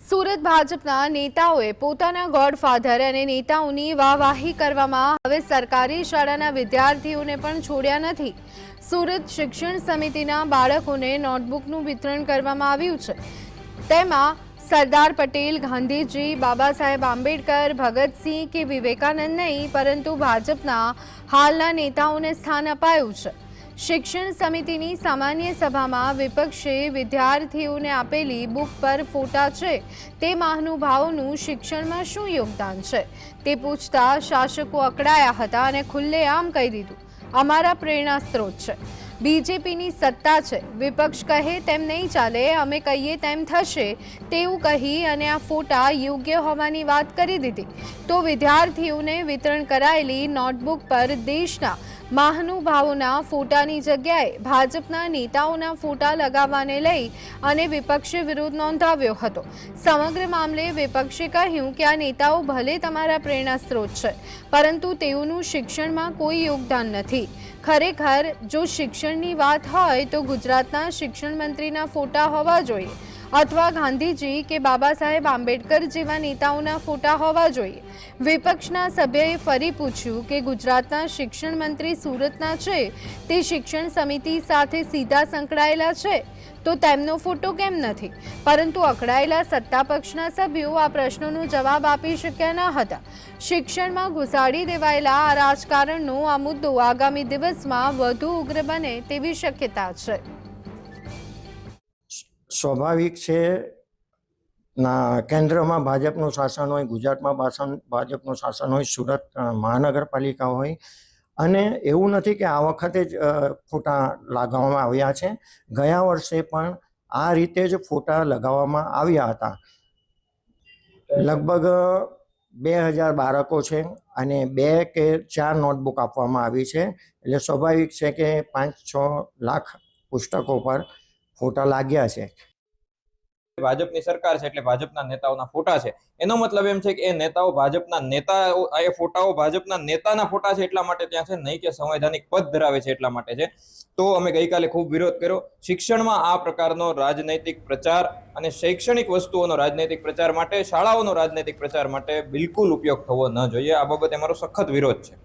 સુરત ભાજપના નેતાઓએ પોતાના ગોડફાધર અને નેતાઓની વાહવાહી કરવામાં હવે સરકારી શાળાના વિદ્યાર્થીઓને પણ છોડ્યા નથી. સુરત શિક્ષણ સમિતિના બાળકોને નોટબુકનું વિતરણ કરવામાં આવ્યું છે. તેમાં સરદાર પટેલ, ગાંધીજી બાબા સાહેબ આંબેડકર, ભગતસિંહ કે વિવેકાનંદ નહીં, પરંતુ ભાજપના હાલના નેતાઓને સ્થાન અપાયું છે. શિક્ષણ સમિતિની સામાન્ય સભામાં વિપક્ષે વિદ્યાર્થીઓને આપેલી બુક પર ફોટા છે. તે મહાનુભાવોનું શિક્ષણમાં શું યોગદાન છે? તે પૂછતા શાસકો અકળાયા હતા અને ખુલ્લેઆમ કહી દીધું, અમારા પ્રેરણા સ્ત્રોત છે. બીજેપીની સત્તા છે. વિપક્ષ કહે તેમ નહીં ચાલે, અમે કહીએ તેમ થશે. તેવું કહી અને આ ફોટા યોગ્ય હોવાની વાત કરી દીધી. તો વિદ્યાર્થીઓને વિતરણ કરાયેલી નોટબુક પર દેશના મહાનુભાવોના ફોટાની જગ્યાએ ભાજપના નેતાઓના ફોટા લગાવવાને લઈ અને વિપક્ષે વિરોધ નોંધાવ્યો હતો. સમગ્ર મામલે વિપક્ષે કહ્યું કે આ નેતાઓ ભલે તમારા પ્રેરણા સ્ત્રોત છે, પરંતુ તેઓનું શિક્ષણમાં કોઈ યોગદાન નથી. ખરેખર, જો શિક્ષણની વાત હોય તો ગુજરાતના શિક્ષણ મંત્રીના ફોટા હોવા જોઈએ. અથવા ગાંધીજી કે બાબા સાહેબ આંબેડકર જેવા નેતાઓના ફોટા હોવા જોઈએ. વિપક્ષના સભ્યએ ફરી પૂછ્યું કે ગુજરાતના શિક્ષણ મંત્રી સુરતના છે? તે શિક્ષણ સમિતિ સાથે સીધા સંકળાયેલા છે? તો તેમનો ફોટો કેમ નથી? પરંતુ અકળાયેલા સત્તા પક્ષના સભ્યો આ પ્રશ્નોનો જવાબ આપી શક્યા ન હતા. શિક્ષણમાં ઘુસાડી દેવાયેલા આ રાજકારણનો આ મુદ્દો આગામી દિવસમાં વધુ ઉગ્ર બને તેવી શક્યતા છે. સ્વાભાવિક છે, ના, કેન્દ્રમાં ભાજપનું શાસન હોય, ગુજરાતમાં ભાષણ ભાજપનું શાસન હોય, સુરત મહાનગરપાલિકા હોય. અને એવું નથી કે આ વખતે જ ફોટા લગાવવામાં આવ્યા છે. ગયા વર્ષે પણ આ રીતે જ ફોટા લગાવવામાં આવ્યા હતા. લગભગ, બે હજાર બાળકો છે અને બે કે ચાર નોટબુક આપવામાં આવી છે. એટલે સ્વાભાવિક છે કે પાંચ છ લાખ પુસ્તકો પર ફોટા લાગ્યા છે. ભાજપની સરકાર છે એટલે ભાજપના નેતાઓના ફોટા છે. એનો મતલબ એમ છે કે એ નેતાઓ ભાજપના નેતાઓ એ ફોટાઓ ભાજપના નેતાના ફોટા છે એટલા માટે ત્યાં છે, નહીં કે સંવૈધાનિક પદ ધરાવે છે એટલા માટે છે. તો અમે ગઈકાલે ખૂબ વિરોધ કર્યો. શિક્ષણમાં આ પ્રકારનો રાજનૈતિક પ્રચાર અને શૈક્ષણિક વસ્તુઓનો રાજનૈતિક પ્રચાર માટે, શાળાઓનો રાજનૈતિક પ્રચાર માટે બિલકુલ ઉપયોગ થવો ન જોઈએ. આ બાબતે અમારો સખત વિરોધ છે.